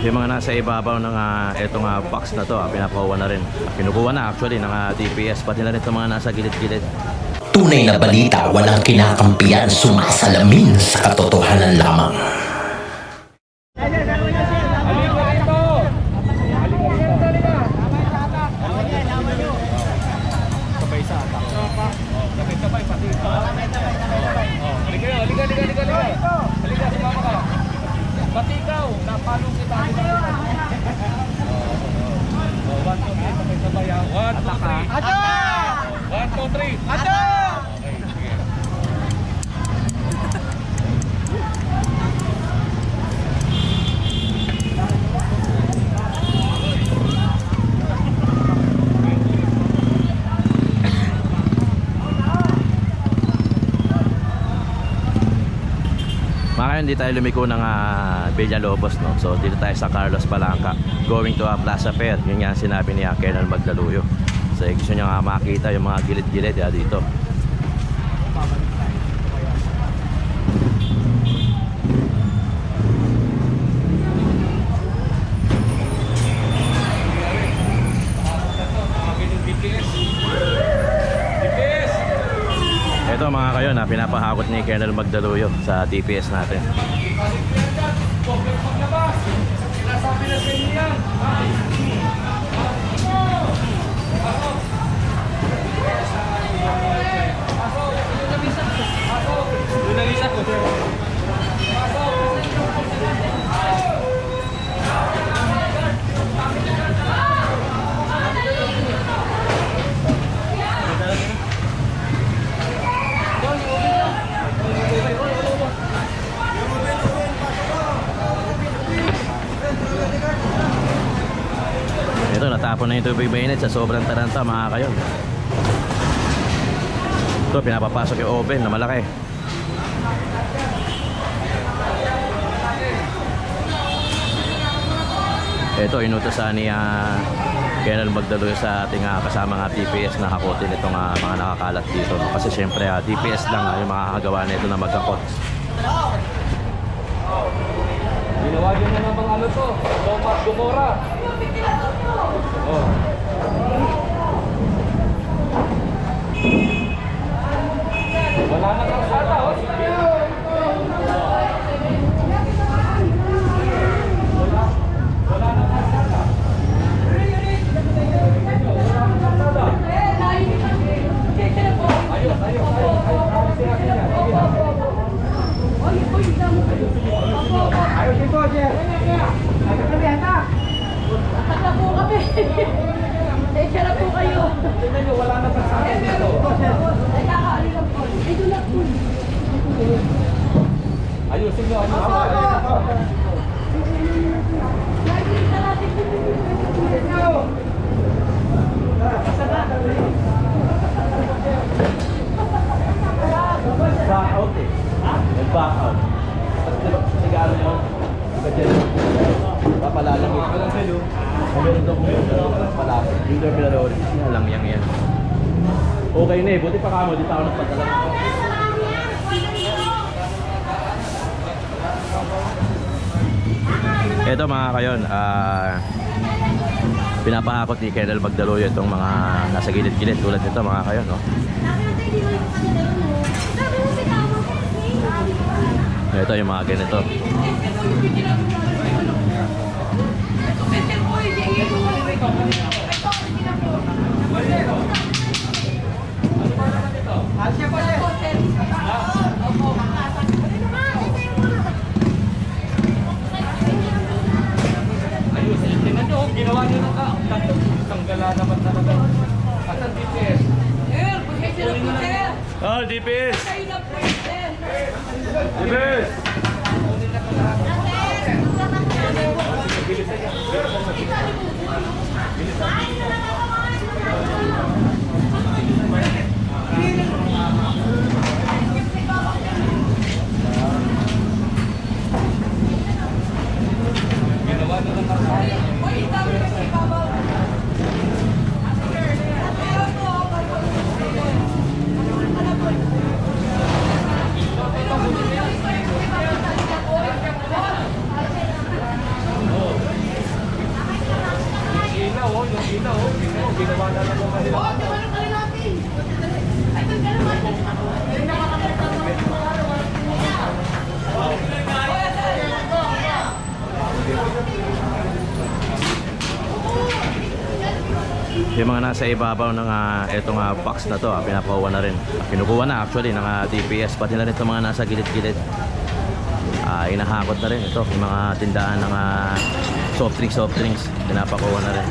yung mga nasa ibabaw ng uh, etong ah, box na to, ah, pinakuha na rin. Kinukuha na actually ng ah, DPS, pati na rin itong mga nasa gilid-gilid. Tunay na balita walang kinakampiyan sumasalamin sa katotohanan lamang. Pati ikaw, napalong kita. Oh, one, two, three, sabay-sabay ah. One, two, three. Ato! One, two, three. Ato! Kayo, hindi tayo lumiko ng uh, Villalobos, no? So, dito tayo sa Carlos Palanca, going to a Plaza Fair. Yun nga sinabi ni uh, Magdaluyo. So, eh, gusto niya nga makita yung mga gilid-gilid dito. Ito mga kayo na pinapahakot ni Colonel Magdaluyo sa DPS natin. Paglabas. Sinasabi na sa yung tubig mainit sa sobrang taranta mga kayo. Ito, pinapapasok yung oven na malaki. Ito, inutosan ni uh, Colonel Magdaloy sa ating ah, kasama nga TPS na hakotin itong ah, mga nakakalat dito. no? Kasi syempre, ah, TPS lang ah, yung makakagawa nito na magkakot. Ginawa nyo na namang ano to. Thomas Gomora. Oh. Wala na kalsada, oh. Ayos, ayos, ayos. Ayos, ayos, ayos. Ayos din po, sir. Ayos kami, handa. Takla po kami. Tensya na po kayo. Tingnan nyo, wala na kalsada dito. Nagkakaali lang po. Ito lang po. Ayusin nyo, ayusin. Nakikita natin po. Back out eh. Nag-back out. Tapos nag-ano yun? Nag-dyan. Papalalang yun. Meron daw kung yung palapit. Yung terminal road. Yan lang yan yan. Okay na eh. Buti pa kamo. Di ako nagpadala. Ito mga kayon, ah pinapahakot ni Colonel Magdaloyo itong mga nasa gilid-gilid tulad nito mga kayon, no? Ito yung mga ganito. Ayusin. Tingnan nyo, ginawa nyo na ka. Tanggala naman talaga. Asan DPS? Sir, pasensya na po, sir. Oh, DPS! Kayo na po, sir. DPS! Ginawa nyo na kalsada. Uy, dami na sa ibabaw. Meron po, Oh. oh, yung ilaw, oh. Tingnan mo, ginawa na lang ng kanila. Yung mga nasa ibabaw ng uh, itong ah, box na to, ah, pinapakuha na rin. Kinukuha na actually ng ah, DPS, pati na rin itong mga nasa gilid-gilid. Ah, inahakot na rin ito, yung mga tindahan ng ah, soft drinks, soft drinks, pinapakuha na rin.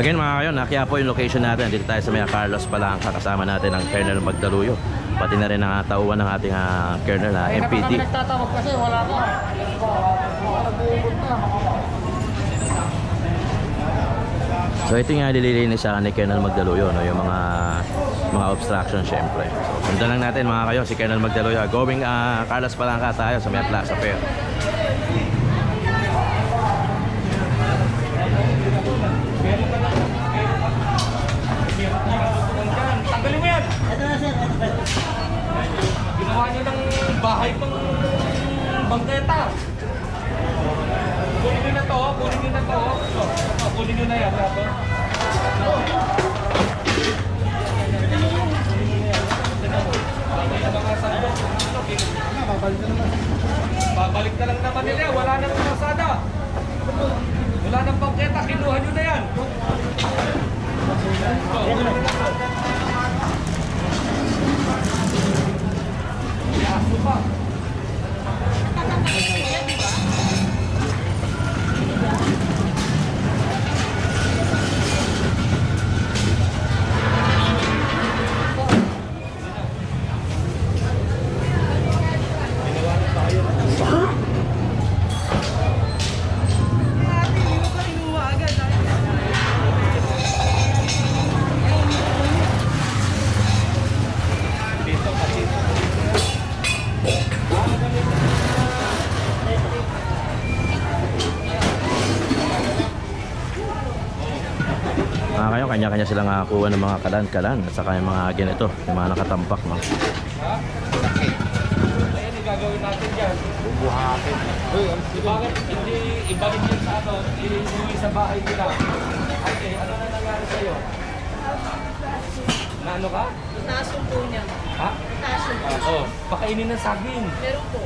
Again mga kayon, nakaya po yung location natin. Dito tayo sa Maya Carlos Palangka. Kasama natin ang Colonel Magdaluyo. Pati na rin ang tauhan ng ating ah, Colonel na MPD. nagtatawag kasi wala ka. So ito yung nililinis sa ni Colonel Magdaluyo, no? yung mga mga obstruction syempre. So sundan lang natin mga kayo, si Colonel Magdaluyo. Going uh, Carlos Palangka tayo sa Maya Plaza Fair. Tanggalin mo yan! Ginawa niyo ng bahay pang bangketa. Kunin niyo na to, kunin niyo na to. Oh, kunin niyo na yan. Rato. Kanya-kanya silang nakakuha ng mga kalan-kalan at saka yung mga ganito, yung mga nakatampak. No? Ayan yung gagawin natin dyan. Bubuhatin. Bakit hindi ibalik yun sa ano, iuwi sa bahay nila? Ate, ano na nangyari sa'yo? Na ano ka? Taas yung po niya. Ha? Taas yung po. Oo. Oh, pakainin ng saging. Meron po.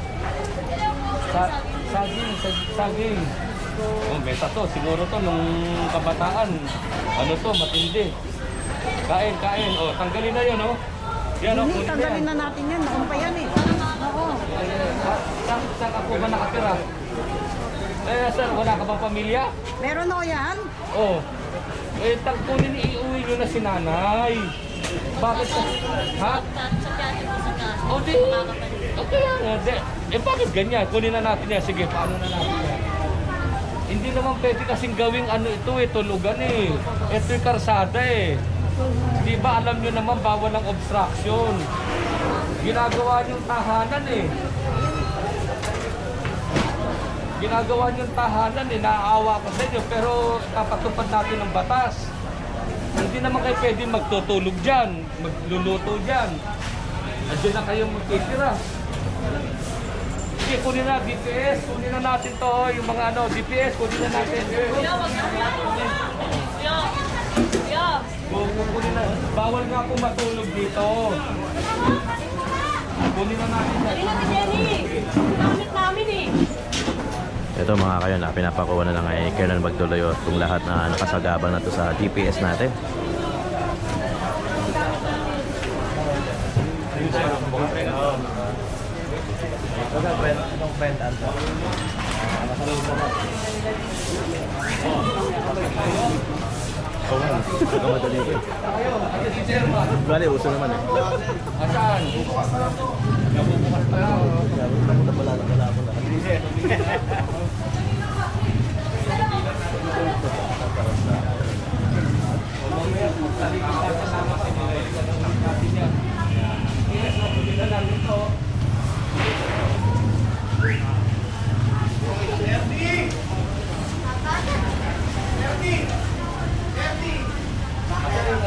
Sa, saging, sag, saging. Oh, beta to. Siguro to nung kabataan. Ano to, matindi. Kain, kain. Oh, tanggalin na yun, oh. Yan, oh. Hindi, kunin na tanggalin yan. na natin yan. Pa yan eh. Oo. Sa- Saan, saan ka po ba nakatira? Eh, sir, wala ka bang pamilya? Meron ako yan. Oh. Eh, tagpunin, iuwi nyo na si nanay. Bakit? sa- Ha? O di, okay lang. eh, di- Eh, bakit ganyan? Kunin na natin yan. Sige, paano na natin yan? Hindi naman pwede kasing gawing ano ito eh, tulugan eh. Ito yung karsada eh. Di ba alam nyo naman bawal ang obstruction. Ginagawa niyong tahanan eh. Ginagawa niyong tahanan eh, naaawa ko sa inyo, pero papatupad natin ng batas. Hindi naman kayo pwede magtutulog dyan, magluluto dyan. Andiyan na kayo magtitira. Sige, kunin na, DPS, kunin na natin to, yung mga ano, DPS, kunin na natin. Kuya, wag na. Kuya. Kuya. Bu- Kunin na, bawal nga po matulog dito. Kunin na natin. Dali na na, Jenny. Gamit namin eh. Ito mga kayo na pinapakuha na lang ay Colonel Magdaluyo itong lahat na nakasagabal na to sa DPS natin. Oo nga, nagkamadali ko eh. Bali, uso naman eh. Asan? Nabubukas pa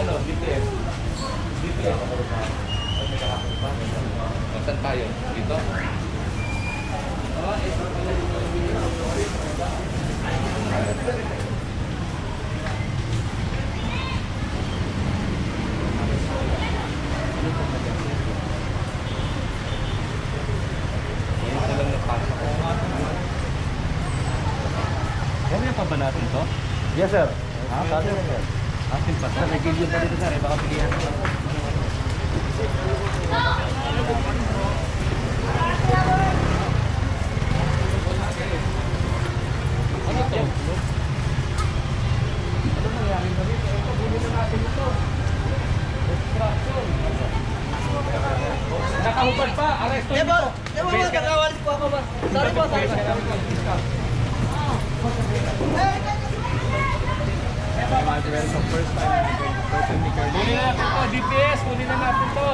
ano, DTF. DTF. Saan tayo? Dito? Kaya pa ba natin? Yes, sir. Ha? Sabi mo, sir. Atin pa Sir, may video pa dito, sir. Eh, baka pilihan. Ano to? Ano nangyari na dito? Ito, kunin na natin ito. Obstruction. Nakahubad pa, aresto nyo. Di ba, magkakawalis po ako ba? Sorry po, sorry po. Kunin na natin to, DPS, kunin na natin to.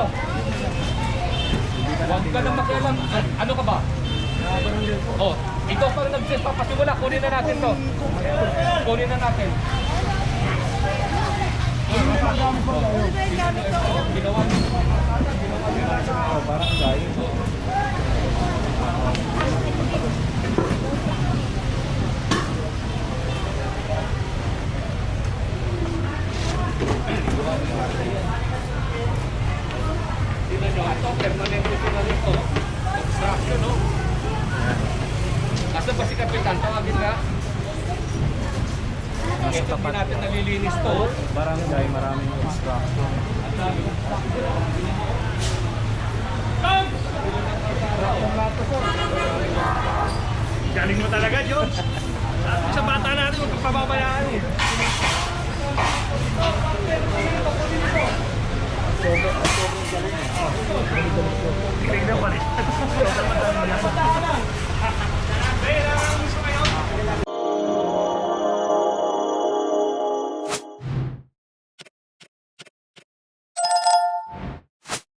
Huwag ka na makialam. An- Ano ka ba? Oh, ikaw pa rin nagpapasiwala. Kunin na natin to. Kunin na natin. Ginawa niyo. Oh, parang dahil. Ito, permanente ko na rin to. Obstruction, no? Asa ba si Kapitan? Tawagin ka? Ito, hindi natin nalilinis to. Barangay, maraming obstruction. Galing mo talaga, George. Sa bata natin, huwag kang pababayaan eh. Tignan pa rin.